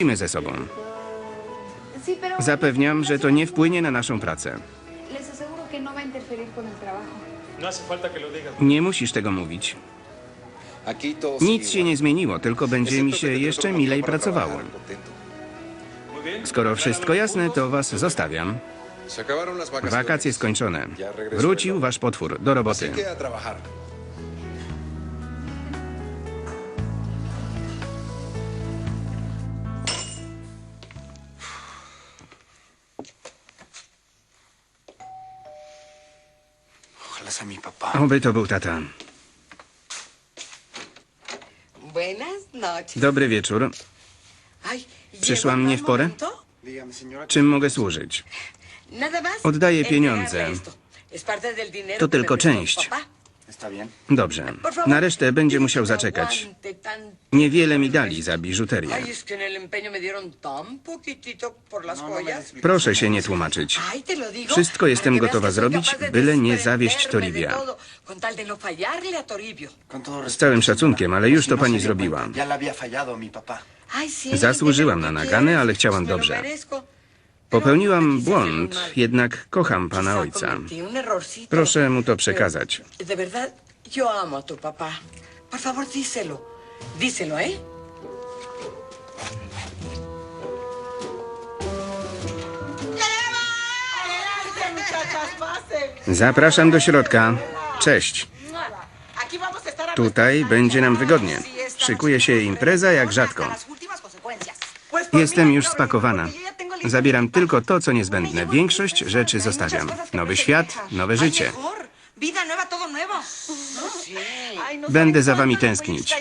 Musimy ze sobą. Zapewniam, że to nie wpłynie na naszą pracę. no. No. Nie musisz tego mówić. Nic się nie zmieniło, tylko będzie mi się jeszcze milej pracowało. Skoro wszystko jasne, to was zostawiam. Wakacje skończone. Wrócił wasz potwór. Do roboty. Que a trabajar. Ojalá sea mi papá. Oby to był tata. Buenas noches. Dobry wieczór. Ay, Przyszłam ¿llegó nie mal w porę? Czym mogę służyć? Oddaję pieniądze. To tylko część. Dobrze. Na resztę będzie musiał zaczekać. Niewiele mi dali za biżuterię. No, no. Proszę się nie tłumaczyć. Wszystko jestem gotowa zrobić, byle nie zawieść Toribia. no Z całym szacunkiem, ale już to pani zrobiła. Zasłużyłam na nagany, ale chciałam dobrze. Popełniłam no błąd, jednak kocham pana ojca. Proszę mu to przekazać. ¿eh? Zapraszam do środka. Cześć. Tutaj będzie nam wygodnie. Szykuje się impreza jak rzadko. Jestem już spakowana. Zabieram tylko to, co niezbędne. Większość rzeczy zostawiam. Nowy świat, nowe życie. Będę za wami tęsknić.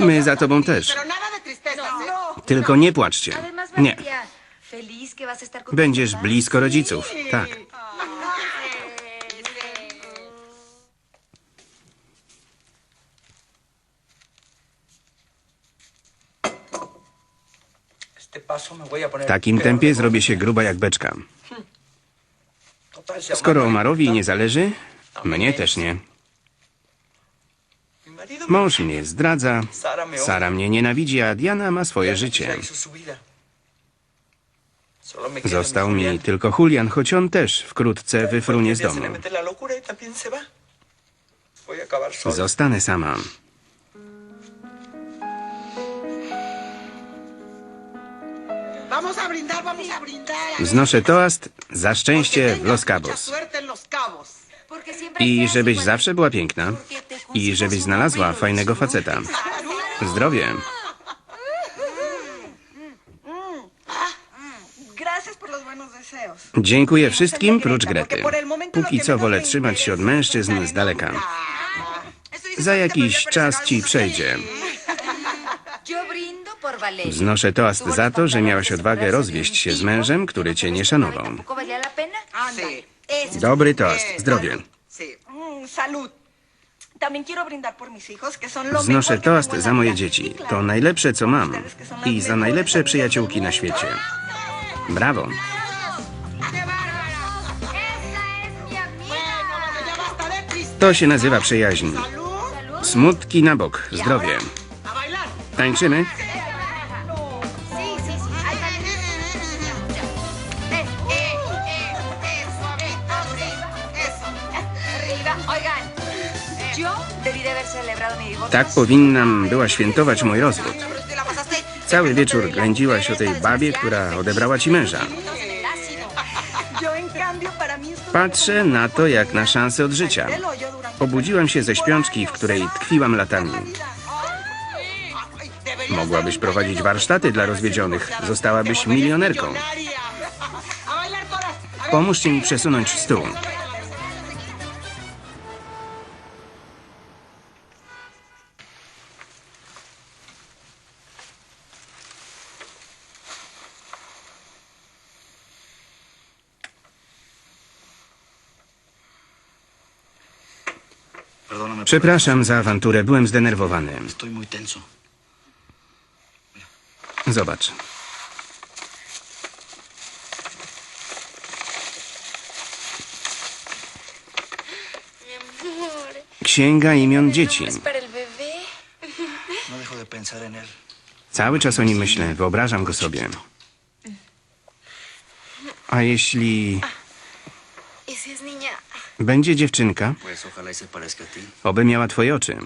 My za tobą też. Tylko nie płaczcie. Nie. Będziesz blisko rodziców. Tak. W takim tempie zrobię się gruba jak beczka. Skoro Omarowi nie zależy, mnie też nie. Mąż mnie zdradza, Sara mnie nienawidzi, a Diana ma swoje życie. Został mi tylko Julian, choć on też wkrótce wyfrunie z domu. le mete Vamos a brindar, vamos a brindar. Znoszę toast za szczęście w Los Cabos. I żebyś zawsze była piękna. I żebyś znalazła fajnego faceta. Zdrowie. Dziękuję wszystkim prócz Grety. Póki co wolę trzymać się od mężczyzn z daleka. Za jakiś czas ci przejdzie. Yo brindo por Valeria. Znoszę toast za to, że miałaś odwagę rozwieść się z mężem, który cię nie szanował. Dobry toast. Zdrowie. Mm, tengo toast za moje dzieci. To najlepsze, co mam. I za najlepsze przyjaciółki na świecie. Brawo. To się nazywa przyjaźń. Smutki na bok. Zdrowie. Tańczymy? Tak powinnam była świętować mój rozwód. Cały wieczór ględziłaś o tej babie, która odebrała ci męża. Esto... Patrzę na to jak na szansę od życia. Obudziłam się ze śpiączki, w której tkwiłam latami. Mogłabyś prowadzić warsztaty dla rozwiedzionych. Zostałabyś milionerką. Pomóżcie mi przesunąć stół. Przepraszam za awanturę, byłem zdenerwowany. Zobacz. Księga imion dzieci. Cały czas o nim myślę, wyobrażam go sobie. A jeśli ¿Y si es niña? Będzie dziewczynka, y oby miała twoje oczy.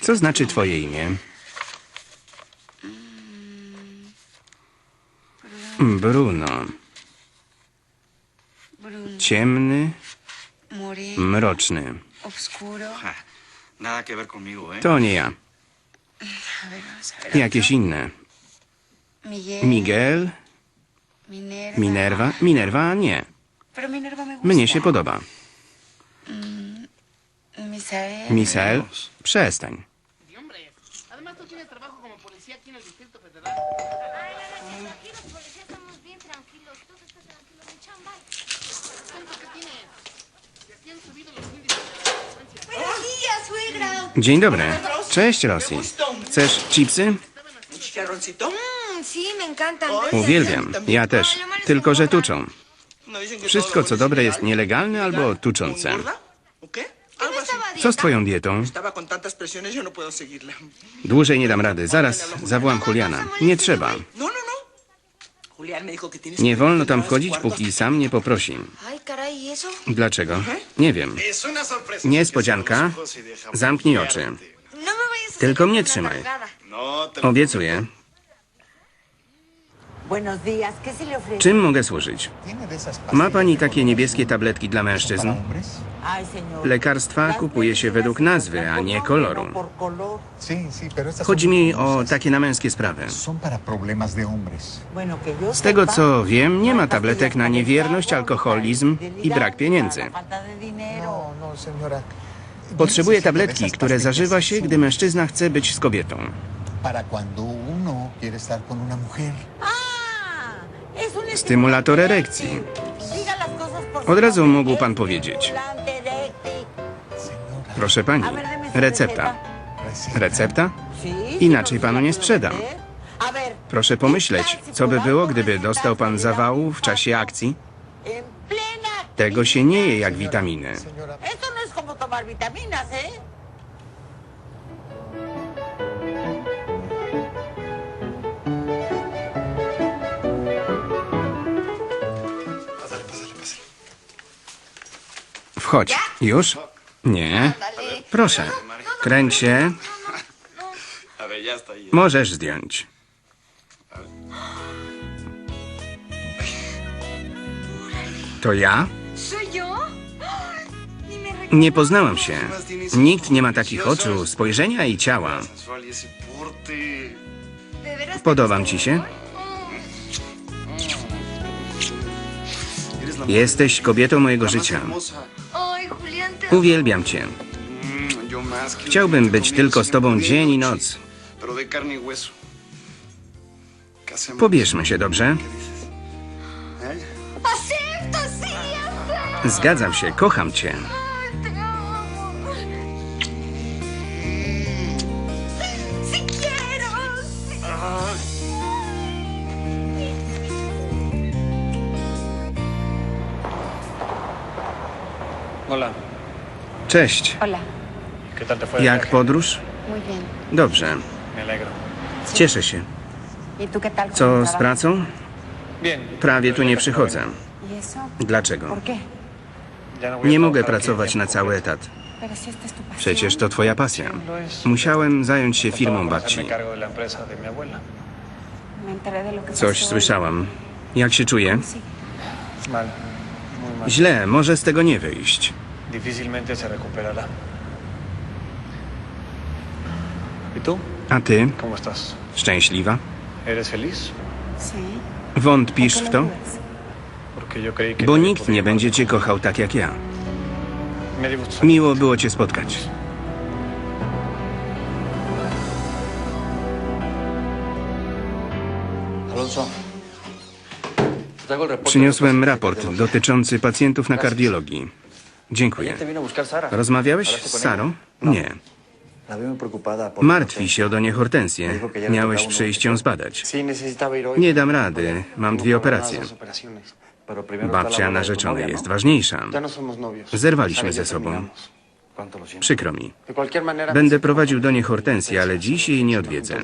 Co znaczy twoje imię? Bruno. Bruno, Ciemny, mroczny. ¿eh? To nie ja. Jakieś inne. Miguel. Minerva. Minerva. Nie. Mnie się podoba. Misael. Misael, przestań. Dzień dobry. Cześć, Rosji. Chcesz chipsy? Uwielbiam. Ja też. Tylko, że tuczą. No Wszystko, co dobre, es jest nielegalne albo tuczące. ¿O engorda? ¿O qué? ¿Qué Algo no Co z twoją dietą? No. Dłużej nie dam rady. Zaraz zawołam Juliana. Nie trzeba. Nie wolno tam wchodzić, póki sam nie poprosi. ¿y? Dlaczego? Nie wiem. Niespodzianka. Zamknij oczy. Tylko mnie trzymaj. Obiecuję. Czym mogę służyć? Ma pani takie niebieskie tabletki dla mężczyzn? Lekarstwa kupuje się według nazwy, a nie koloru. Chodzi mi o takie na męskie sprawy. Z tego co wiem, nie no ma tabletek na niewierność, alkoholizm i brak pieniędzy. No, no, de tabletki, które zażywa się, gdy mężczyzna chce być z kobietą. Para cuando uno quiere estar con una mujer. Stymulator erekcji. Od razu mógł pan powiedzieć. Proszę pani, recepta. Recepta? Inaczej panu nie sprzedam. Proszę pomyśleć, co by było, gdyby dostał pan zawału w czasie akcji? Tego się nie je jak witaminy. Wchodź. Już? Nie. Proszę. Kręć się. Możesz zdjąć. To ja? Nie poznałam się. Nikt nie ma takich oczu, spojrzenia i ciała. Sensual y ese porte. ¿De veras te Podobam ci się? Jesteś kobietą mojego życia. Uwielbiam cię. Chciałbym być tylko z tobą dzień i noc. Pobierzmy się, dobrze? Zgadzam się, kocham cię. Hola, Cześć. Jak podróż? muy bien. Dobrze. Me alegro. Cieszę się. ¿Y tú qué tal? con Co z trabajo? pracą? Bien. Prawie tu nie przychodzę. ¿Y eso? Dlaczego? ¿Por qué? Ya no Nie mogę pracować tiempo na cały etat. Pero si esta es tu pasión. Przecież to twoja pasja. Musiałem zająć się firmą babci. Me enteré de lo que Coś pasó. słyszałam. Jak się czuję? Mal. Źle, może z tego nie wyjść. Difícilmente se recuperará. ¿Y tú? A ty? ¿Cómo estás? Szczęśliwa? ¿Eres feliz? Sí. Wątpisz ¿Por w to? lo dudas? Porque yo creí que Bo nikt nie będzie cię kochał tak jak ja. Me dio gusto. Miło było cię spotkać. Alonso. Przyniosłem raport dotyczący pacjentów na kardiologii. Dziękuję. Rozmawiałeś z Sarą? Nie. Preocupada por... Martwi się o Donię Hortensję. Miałeś przyjść ją zbadać. Nie dam rady. Mam dwie operacje. Babcia narzeczonej jest ¿no? ważniejsza. No. Zerwaliśmy ze sobą. Przykro mi. Będę prowadził do niej Hortensję, ale dziś jej nie odwiedzę.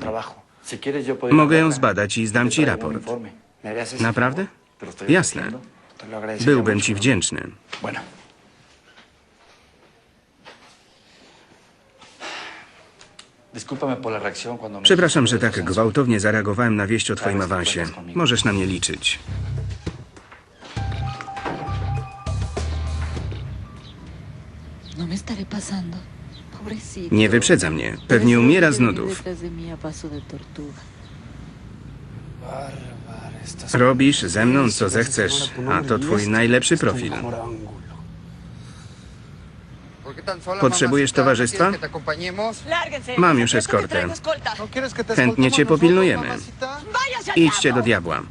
Mogę ją zbadać i zdam ci raport. Naprawdę? Jasne. Byłbym ci wdzięczny. Przepraszam, że tak gwałtownie zareagowałem na wieść o twoim awansie. Możesz na mnie liczyć. No. Nie wyprzedza mnie. Pewnie umiera z nudów. Robisz ze mną, co zechcesz, a to twój najlepszy profil. Potrzebujesz towarzystwa? Mam już eskortę. Chętnie cię popilnujemy. Idźcie do diabła.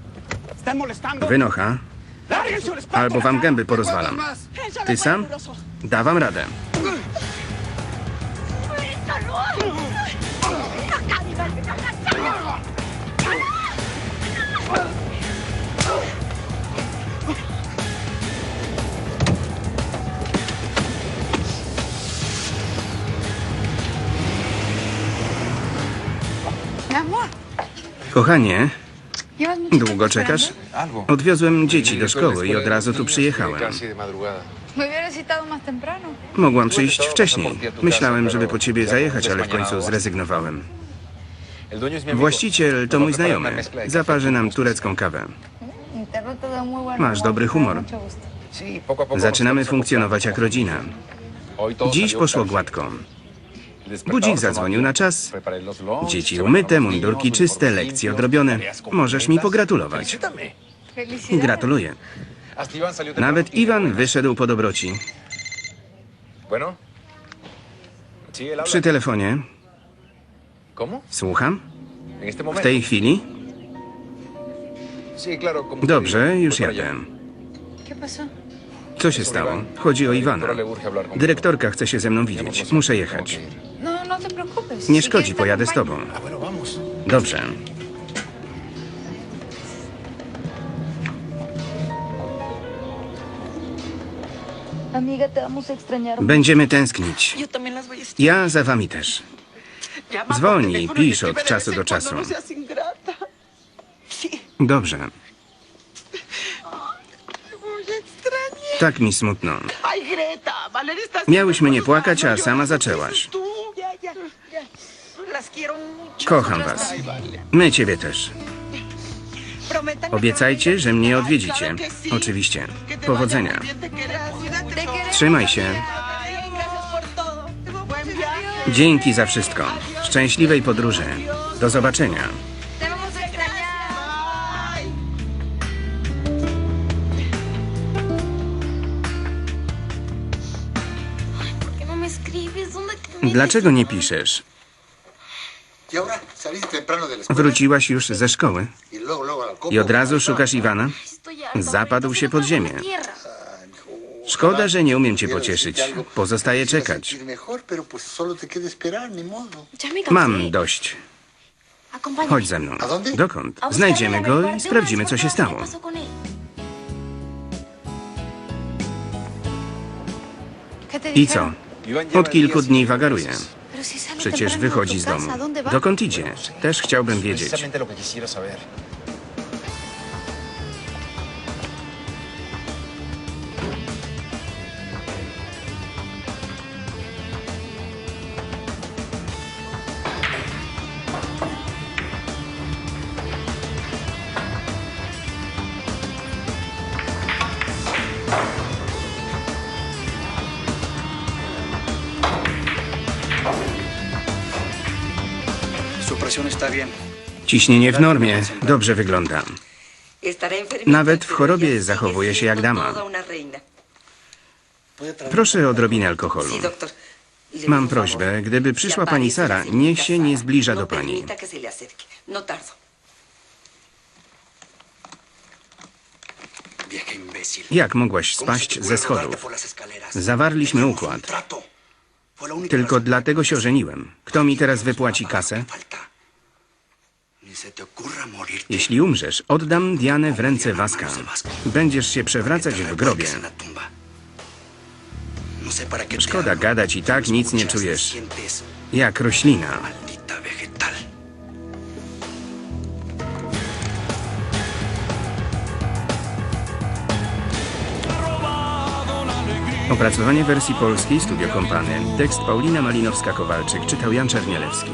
Wynocha. Albo wam gęby porozwalam. Ty sam? Dawam radę. Kochanie, długo czekasz? Odwiozłem dzieci do szkoły i od razu tu przyjechałem. Temprano. Mogłam przyjść wcześniej. Myślałem, żeby po ciebie zajechać, ale w końcu zrezygnowałem. Właściciel to mój znajomy. Zaparzy nam turecką kawę. Buen Masz dobry humor. Zaczynamy funkcjonować jak rodzina. Dziś poszło gładko. Budzik zadzwonił na czas. Dzieci umyte, mundurki czyste, lekcje odrobione. Możesz mi pogratulować. Gratuluję. Nawet Iwan wyszedł po dobroci. Przy telefonie. Słucham? W tej chwili? Dobrze, już jadę. Co się stało? Chodzi o Iwana. Dyrektorka chce się ze mną widzieć. Muszę jechać. Nie szkodzi, pojadę z tobą. Dobrze. Będziemy tęsknić. Ja za wami też. Y pisz od czasu do czasu. Dobrze. Tak mi smutno. Miałyśmy nie płakać, a sama zaczęłaś. Kocham was. My ciebie też. Obiecajcie, że mnie odwiedzicie. Oczywiście. Powodzenia. Trzymaj się. Dzięki za wszystko. Szczęśliwej podróży. Do zobaczenia. Te vamos a extrañar. Ay. ¿Por qué no Dlaczego nie piszesz? Wróciłaś już ze szkoły y i od razu szukasz Iwana? Zapadł się si pod ziemię. Szkoda, że nie umiem cię pocieszyć. Pozostaje czekać. Mam dość. Chodź ze mną. Dokąd? Znajdziemy go i sprawdzimy, co się stało. qué pasó con él. ¿Qué te I co? Od kilku dni wagaruje. Przecież wychodzi z domu. Dokąd idzie? Też chciałbym wiedzieć. Ciśnienie w normie. Dobrze wygląda. Estará enfermita, Nawet w chorobie zachowuje się jak dama. Proszę o odrobinę alkoholu. Mam prośbę, gdyby przyszła pani Sara, niech się nie zbliża no do pani. No. Vieja imbécil. Jak mogłaś ¿Cómo se te spaść ze schodów? Zawarliśmy układ. Tylko dlatego się ożeniłem. Kto mi teraz wypłaci kasę? Jeśli umrzesz, oddam Dianę w ręce Waska. Będziesz się przewracać w grobie. No Szkoda gadać i tak nic nie czujesz. Jak roślina. Opracowanie wersji polskiej Studio Kompany. Tekst Paulina Malinowska-Kowalczyk. Czytał Jan Czernielewski.